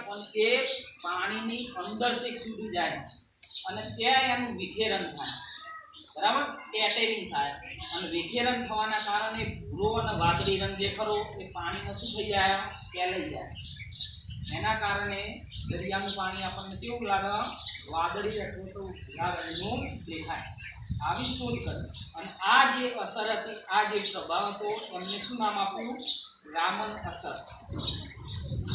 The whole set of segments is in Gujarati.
પણ એ પાણીની અંદર છેક સુધી જાય અને ત્યાં એનું વિખેરણ થાય. બરાબર? સ્કેટરિંગ થાય. અને વિખેરણ થવાના કારણે ભૂરો અને વાદળી રંગ જે ખરો એ પાણીમાં શું થઈ જાય ફેલાઈ જાય. એના કારણે દરિયાનું પાણી આપણને કેવું લાગે? વાદળી અથવા તો ભૂરા રંગનું દેખાય. આવી શોધ કરી. અને આ જે અસર હતી, આ જે પ્રભાવ હતો, એમને શું નામ આપ્યું? રામન અસર.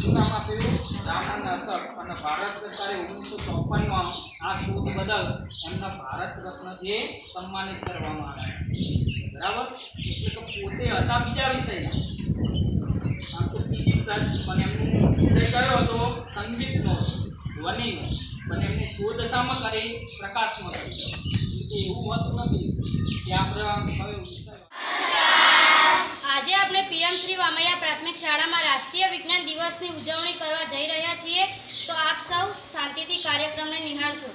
શું નામ આપ્યું? રામન અસર અને ભારત સરકારે ઓગણીસો ચોપનમાં આ શોધ બદલ એમના ભારત રત્નથી સન્માનિત કરવામાં આવ્યા. બરાબર? એટલે કે પોતે હતા બીજા વિષયના. આમ તો ફિઝિક્સ જ પણ એમનો વિષય કયો હતો? સંગીતનો, ધ્વનિનો. પણ એમને શોધ શામાં કરી, પ્રકાશમાં કરી. એવું હોતું નથી. કે આપણે હવે વિષય આજે આપણે પીએમ શ્રી વામૈયા પ્રાથમિક શાળામાં રાષ્ટ્રીય વિજ્ઞાન દિવસની ઉજવણી કરવા જઈ રહ્યા છીએ. તો આપ સૌ શાંતિથી કાર્યક્રમને નિહાળશો.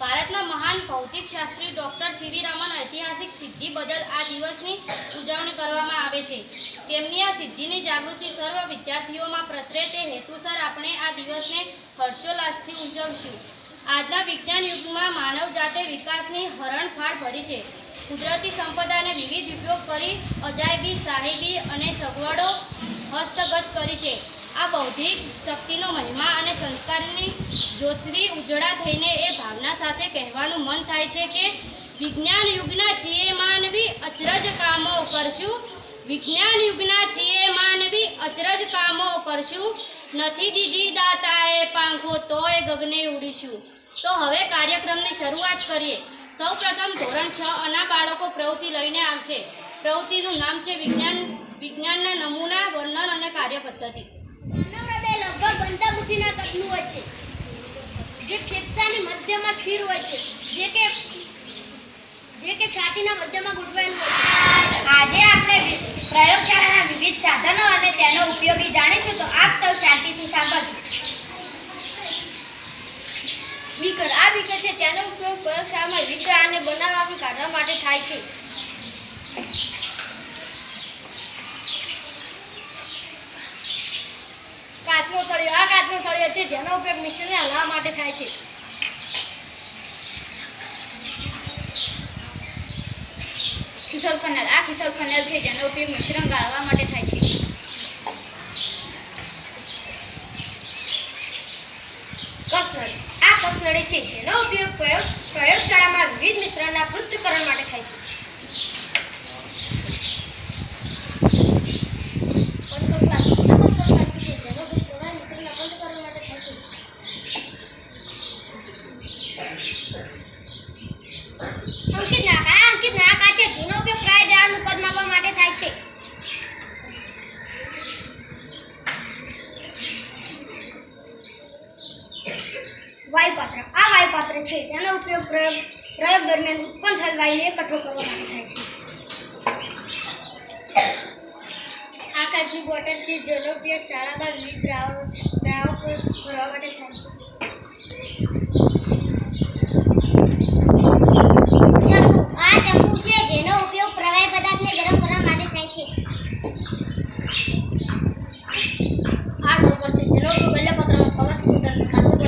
ભારતના મહાન ભૌતિક શાસ્ત્રી ડૉક્ટર સીવી રામન ઐતિહાસિક સિદ્ધિ બદલ આ દિવસની ઉજવણી કરવામાં આવે છે. તેમની આ સિદ્ધિની જાગૃતિ સર્વ વિદ્યાર્થીઓમાં પ્રસરે તે હેતુસર આપણે આ દિવસને હર્ષોલ્લાસથી ઉજવશું. આજના વિજ્ઞાન યુગમાં માનવ જાતે વિકાસની હરણફાળ ભરી છે. કુદરતી સંપદાને વિવિધ ઉપયોગ કરી અજાયબી, સાહેબી અને સગવડો હસ્તગત કરી છે. આ બૌદ્ધિક શક્તિનો મહિમા અને સંસ્કારની જ્યોતિથી ઉજળા થઈને એ ભાવના સાથે કહેવાનું મન થાય છે કે વિજ્ઞાન યુગના છીએ માનવી અચરજ કામો કરશું. વિજ્ઞાન યુગના છીએ માનવી અચરજ કામો કરશું. નથી દીધી દાતાએ પાંખો તોય ગગને ઉડીશું. તો હવે કાર્યક્રમની શરૂઆત કરીએ. સૌ પ્રથમ ધોરણ છ અના બાળકો પ્રવૃત્તિ લઈને આવશે. પ્રવૃત્તિનું નામ છે વિજ્ઞાન, વિજ્ઞાનના નમૂના, વર્ણન અને કાર્યપદ્ધતિ. હૃદય લગભગ બનતા મુઠ્ઠીના હોય છે. જે ફેફસાની મધ્યમાં સ્થિર હોય છે. જે કે જે કે છાતીના મધ્યમાં ગોઠવાયેલું હોય આજે આપણે પ્રયોગશાળાના વિવિધ સાધનો અને તેનો ઉપયોગી જાણીશું, તો આપ સૌ શાંતિથી સાંભળજો. બીકર આ બીકર છે તેનો ઉપયોગ પ્રયોગશાળામાં અને બનાવવા કાઢવા માટે થાય છે. કાચનો સળિયો. આ કાચનો સળિયો છે જેનો ઉપયોગ મિશ્રણને હલાવવા માટે થાય છે. ખિસલ ફનેલ આ ખિસલ ફનેલ છે જેનો ઉપયોગ મિશ્રણ ગાળવા માટે થાય છે. કસનળી છે. જેનો ઉપયોગ પ્રયોગ પ્રયોગશાળામાં વિવિધ મિશ્રણના પૃથ્થકરણ માટે થાય છે પંચમ ક્લાસ આ પંચમ ક્લાસ છે જેનો ઉપયોગ પ્રવાહી મિશ્રણના પૃથ્થકરણ માટે થાય છે અંકિત નાક આ અંકિત નાક આ છે જેનો ઉપયોગ પ્રાય દેવાનું કદ માપવા માટે થાય છે વાયુપાત્ર. આ વાયુપાત્ર છે. તેનો ઉપયોગ પ્રયોગ પ્રયોગ દરમિયાન ઉત્પન્ન થયેલ વાયુને એકઠો કરવા માટે થાય છે. આ કાચની બોટલ છે. જેનો ઉપયોગ શાળામાં વિવિધ દ્રાવણો, દ્રાવકો ભરવા માટે થાય છે ચપ્પુ આ ચપ્પુ છે જેનો ઉપયોગ પ્રવાહી પદાર્થને ગરમ કરવા માટે થાય છે આ ડોકર છે જેનો ઉપયોગ વેલપત્રમાં કવચ કુંડળ ખાતું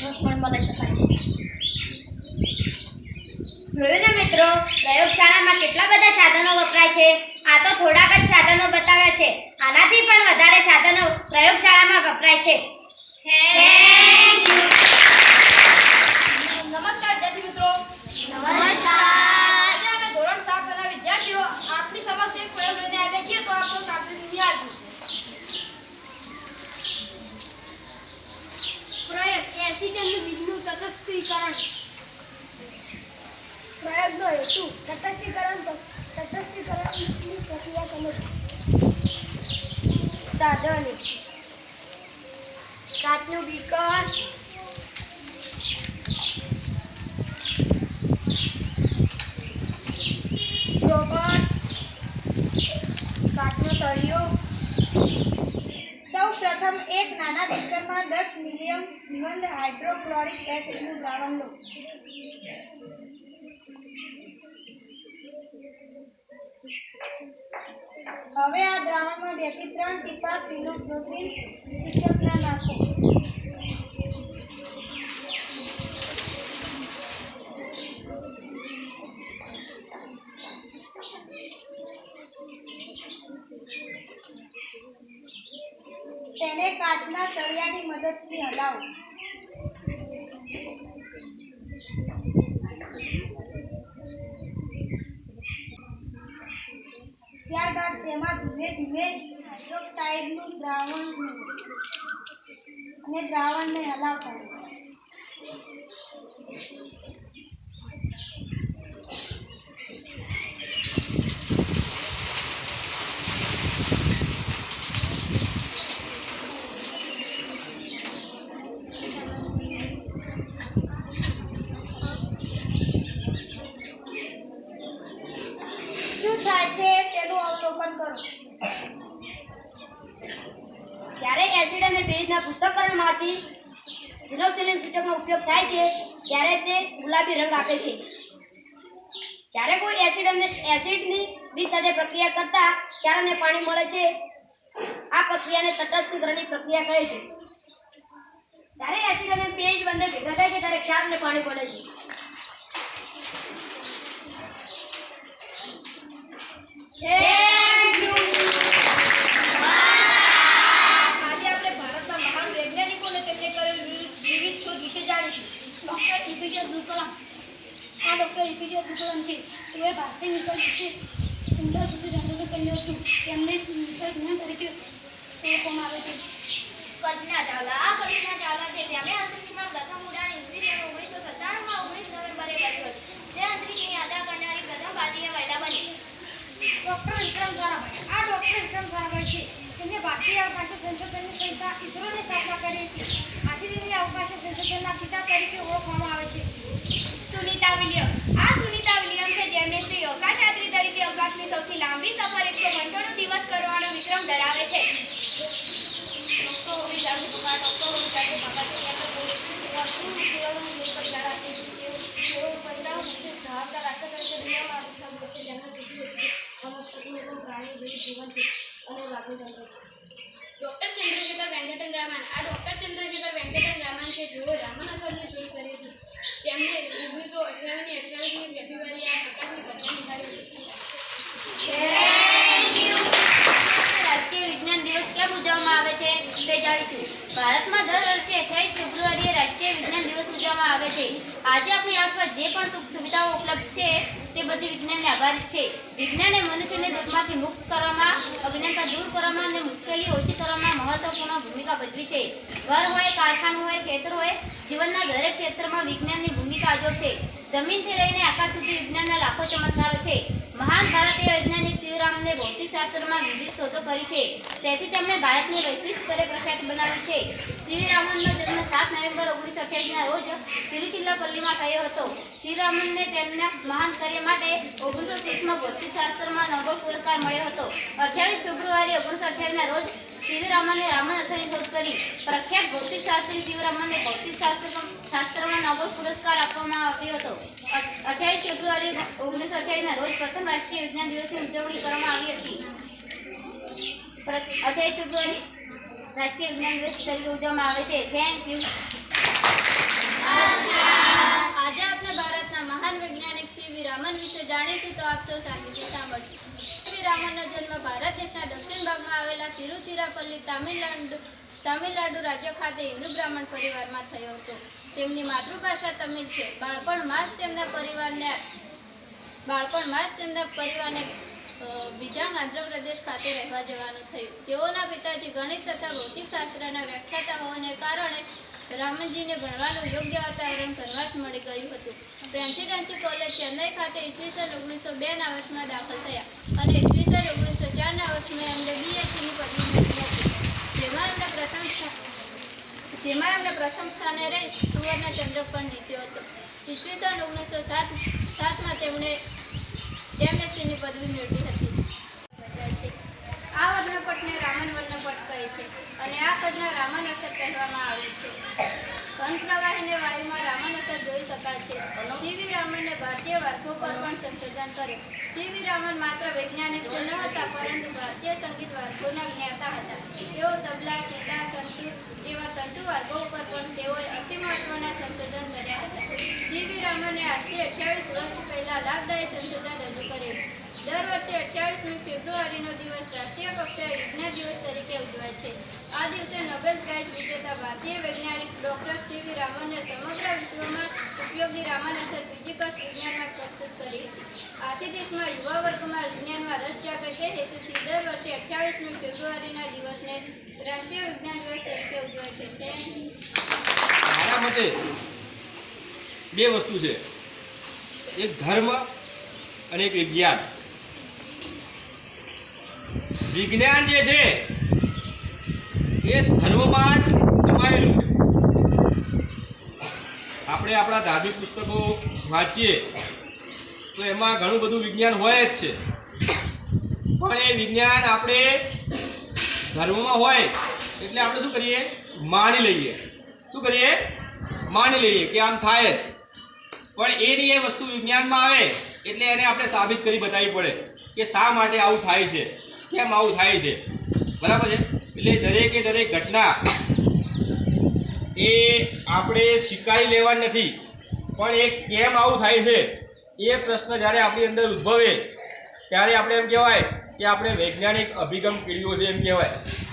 રસ પણ બનાવી શકાય છે જોયું ને મિત્રો પ્રયોગશાળામાં કેટલા બધા સાધનો વપરાય છે આ તો થોડાક જ સાધનો બતાવ્યા છે. આનાથી પણ વધારે સાધનો પ્રયોગશાળામાં વપરાય છે. નમસ્કાર વિદ્યાર્થી મિત્રો. નમસ્કાર. આજે અમે ધોરણ સાત ના વિદ્યાર્થીઓ આપની સમક્ષ એક પ્રયોગ લઈને આવ્યા છીએ તો આપ સૌ શાંતિથી નિહાળશું પ્રયોગ એસિડનું બીજનું તટસ્થીકરણ. પ્રયોગનો હેતુ તટસ્થીકરણ તટસ્થીકરણની પ્રક્રિયા સમજ સાધન કાચનું બીકર કાચનો તળિયો સૌ એક નાના બીકરમાં દસ મિલિયન મંદ હાઇડ્રોક્લોરિક એસિડનું દ્રાવણ લો. હવે આ દ્રાવણમાં બેથી ત્રણ ટીપા ફિનોક્લોરીન શિક્ષકના નાખો. ત્યારબાદ તેમાં ધીમે ધીમે હાઇડ્રોક્સાઇડનું દ્રાવણ અને દ્રાવણને હલાવતા રહો. શું થાય છે તેનું અવલોકન કરો જ્યારે એસિડ અને બેઝના પૃથ્થકરણમાંથી ફિનોક્સિલિન સૂચકનો ઉપયોગ થાય છે ત્યારે તે ગુલાબી રંગ આપે છે. જ્યારે કોઈ એસિડ અને એસિડની બીજ સાથે પ્રક્રિયા કરતા ક્ષારને પાણી મળે છે, આ પ્રક્રિયાને તટસ્થીકરણની પ્રક્રિયા કહે છે. જ્યારે એસિડ અને પેજ બંને ભેગા થાય છે, ત્યારે ક્ષારને પાણી પડે છે. Thank યુ આજે આપણે ભારતના મહાન વૈજ્ઞાનિકો અને તેમને કરેલ વિવિધ વિવિધ શોધ વિશે જાણીશું ડૉક્ટર એપીજે અબ્દુલ કલામ આ ડૉક્ટર એપીજે અબ્દુલ કલામ છે તેઓએ ભારતીય મિસાઇલ વિશે ઉમરા સુધી સંશોધન કર્યું હતું તેમને મિસાઇલ વિજ્ઞાન તરીકે ઓળખવામાં આવે છે. કલ્પના ચાવલા આ કલ્પના ચાવલા છે. તેમણે અંતરિક્ષમાં પ્રથમ ઉડાન ઈસવીસન ઓગણીસો સત્તાણુંમાં ઓગણીસ નવેમ્બરે કર્યું હતું. તે અંતરિક્ષની યાત્રા કરનારી પ્રથમ ભારતીય મહિલા બની. ડૉક્ટર વિક્રમ સારાભાઈ. આ ડૉક્ટર વિક્રમ સારાભાઈ છે. તેમને ભારતીય અવકાશ સંશોધનની સંસ્થા ઇસરોની સ્થાપના કરી હતી. આથી તેમને અવકાશ સંશોધનના પિતા તરીકે ઓળખવામાં આવે છે. સુનિતા વિલિયમ આ સુનીતા વિલિયમ છે જેમણે સ્ત્રી અવકાશયાત્રી અવકાશની સૌથી લાંબી સફર એકસો પંચાણું દિવસ કરવાનો વિક્રમ ધરાવે છે. ડોક્ટર ચંદ્રશેખર વેંકટન રામન આ ડૉક્ટર ચંદ્રશેખર વેંકટન રામન છે. જેઓ રામન અસરની જોઈ કરી હતી તેમણે ઓગણીસો અઠ્યાવીસની અઠ્યાવીસમી ફેબ્રુઆરી આ પ્રકાશની ઘટના નિકાળી હતી રાષ્ટ્રીય વિજ્ઞાન દિવસ કેમ ઉજવવામાં આવે તે ભારતમાં દર વર્ષે અઠ્યાવીસ ફેબ્રુઆરીએ રાષ્ટ્રીય વિજ્ઞાન દિવસ ઉજવવામાં આવે છે. આજે આપણી આસપાસ જે પણ સુખ સુવિધાઓ ઉપલબ્ધ છે, તે બધી વિજ્ઞાનને આભારિત છે. વિજ્ઞાને મનુષ્યને દુઃખમાંથી મુક્ત કરવામાં, અજ્ઞાનતા દૂર કરવામાં અને મુશ્કેલી ઓછી કરવામાં મહત્વપૂર્ણ ભૂમિકા ભજવી છે. ઘર હોય, કારખાનું હોય, ખેતર જીવનના દરેક ક્ષેત્રમાં વિજ્ઞાનની ભૂમિકા અજોડ છે. જમીનથી લઈને આકાશ સુધી વિજ્ઞાનના લાખો ચમત્કારો છે. મહાન ભારતીય વૈજ્ઞાનિક શિવરામને ભૌતિક શાસ્ત્રમાં વિવિધ શોધો કરી છે. તેથી તેમણે ભારતને વૈશ્વિક સ્તરે પ્રખ્યાત બનાવી છે. શિવરામનનો રામનનો જન્મ સાત નવેમ્બર ઓગણીસો અઠ્યાસીના રોજ તિરુચિલ્લાપલ્લીમાં થયો હતો. શ્રી રામનને તેમના મહાન કાર્ય માટે ઓગણીસો ત્રીસમાં ભૌતિક શાસ્ત્રમાં નોબેલ પુરસ્કાર મળ્યો હતો. અઠ્યાવીસ ફેબ્રુઆરી ઓગણીસો અઠ્યાવીસના રોજ શિવરામને રામન અસરની શોધ કરી. પ્રખ્યાત ભૌતિક શાસ્ત્રી સીવી ભૌતિક શાસ્ત્ર શાસ્ત્રમાં નોબેલ પુરસ્કાર આપવામાં આવ્યો હતો. અઠ્યાવીસ ફેબ્રુઆરી ઓગણીસો અઠ્યાવીસના રોજ પ્રથમ રાષ્ટ્રીય વિજ્ઞાન દિવસની ઉજવણી કરવામાં આવી હતી. અઠ્યાવીસ ફેબ્રુઆરી રાષ્ટ્રીય વિજ્ઞાન દિવસ તરીકે ઉજવવામાં આવે છે. થેન્ક યુ આજે આપણે ભારતના મહાન વૈજ્ઞાનિક સીવી રામન વિશે જાણીશું તો આપ સૌ શાંતિથી સાંભળજો સીવી રામનનો જન્મ ભારત દેશના દક્ષિણ ભાગમાં આવેલા તિરુચિરાપલ્લી, તામિલનાડુ તામિલનાડુ રાજ્ય ખાતે હિન્દુ બ્રાહ્મણ પરિવારમાં થયો હતો. તેમની માતૃભાષા તમિલ છે. બાળપણમાં જ તેમના પરિવારને બાળપણમાં જ તેમના પરિવારને બીજા આંધ્રપ્રદેશ ખાતે રહેવા જવાનું થયું. તેઓના પિતાજી ગણિત તથા ભૌતિકશાસ્ત્રના વ્યાખ્યાતા હોવાને કારણે રામનજીને ભણવાનું યોગ્ય વાતાવરણ કરવા જ મળી ગયું હતું. પ્રેસિડેન્સી કોલેજ ચેન્નઈ ખાતે ઈસવીસન ઓગણીસો બેના વર્ષમાં દાખલ થયા અને ઈસવીસન ઓગણીસો ચારના વર્ષમાં એમને બીએસસીની પદવી મેળવી જેમાં એમણે પ્રથમ જેમાં એમણે પ્રથમ સ્થાને રહી સુવર્ણ ચંદ્રક પણ જીત્યો હતો. ઈસવીસન ઓગણીસો સાત સાતમાં તેમણે એમએસસીની પદવી મેળવી હતી. આ વર્ણપટને રામન વર્ણપટ કહે છે અને આ કદના રામન અસર કહેવામાં આવે છે. ઘન પ્રવાહીને વાયુમાં રામન અસર જોઈ શકાય છે. સીવી રામને ભારતીય વાર્કો પર પણ સંશોધન કર્યું સીવી રામન માત્ર વૈજ્ઞાનિક ન હતા, પરંતુ ભારતીય સંગીત વાર્ગોના જ્ઞાતા હતા. તેઓ તબલા સિતાર સંતુ જેવા તંતુ વાર્ગો ઉપર પણ તેઓએ અતિ મહત્વના સંશોધન કર્યા હતા. સીવી રામને આજથી અઠ્યાવીસ વર્ષ પહેલાં લાભદાયી સંશોધન રજૂ કરેલું. દર વર્ષે અઠ્યાવીસમી ફેબ્રુઆરીનો દિવસ રાષ્ટ્રીય કક્ષાએ વિજ્ઞાન દિવસ તરીકે ઉજવાય છે. આ દિવસે નોબેલ પ્રાઇઝ વિજેતા ભારતીય વૈજ્ઞાનિક ડોક્ટર સીવી રામને સમગ્ર વિશ્વમાં ઉપયોગી રામન અસર ફિઝિકસ વિજ્ઞાનમાં પ્રસ્તુત કરી આથી દેશમાં યુવા વર્ગમાં વિજ્ઞાનમાં રસ જાગે તે હેતુથી દર વર્ષે અઠ્યાવીસમી ફેબ્રુઆરીના દિવસને રાષ્ટ્રીય વિજ્ઞાન દિવસ તરીકે ઉજવાય છે. મારા બે વસ્તુ છે. એક ધર્મ અને એક વિજ્ઞાન. વિજ્ઞાન જે છે, એ ધર્મમાં જ સમાયેલું. આપણે આપણા ધાર્મિક પુસ્તકો વાંચીએ, તો એમાં ઘણું બધું વિજ્ઞાન હોય જ છે. પણ એ વિજ્ઞાન આપણે ધર્મમાં હોય, એટલે આપણે શું કરીએ? માની લઈએ. શું કરીએ? માની લઈએ કે આમ થાય જ. પણ એની એ વસ્તુ વિજ્ઞાનમાં આવે, એટલે એને આપણે સાબિત કરી બતાવવી પડે કે શા માટે આવું થાય છે. કેમ આવું થાય છે? બરાબર છે? એટલે દરેકે દરેક ઘટના એ આપણે સ્વીકારી લેવાની નથી. પણ એ કેમ આવું થાય છે? એ પ્રશ્ન જ્યારે આપણી અંદર ઉદ્ભવે, ત્યારે આપણે એમ કહેવાય કે આપણે વૈજ્ઞાનિક અભિગમ કેળવ્યો છે એમ કહેવાય.